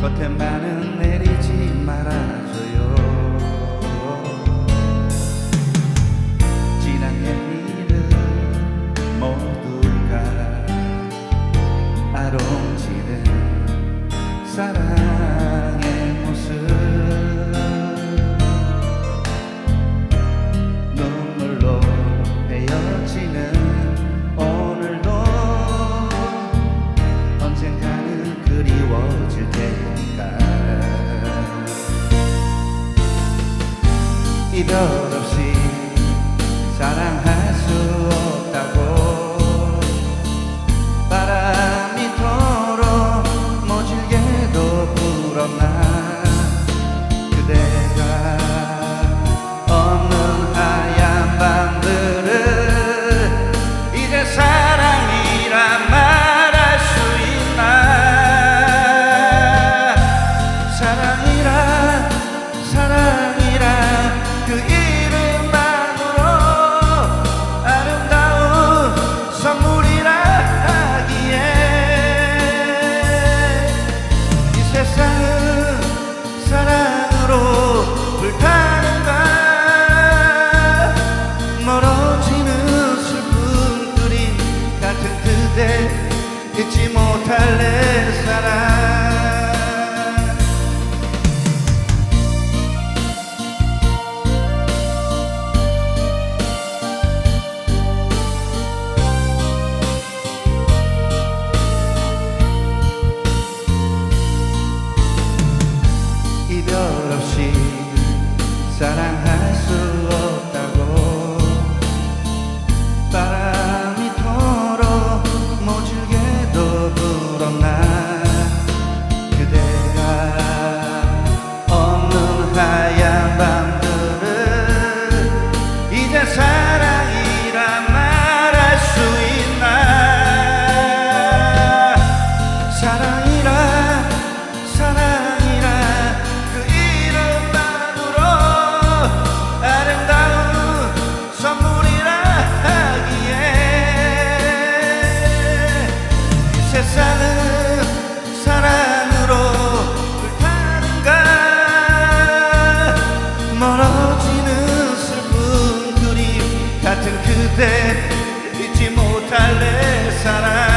겉에만은 내리지 말아줘요. 지난 옛일은 모두가 아롱지는 사랑. 시도 없이 사랑하 que te. 날 내 사랑.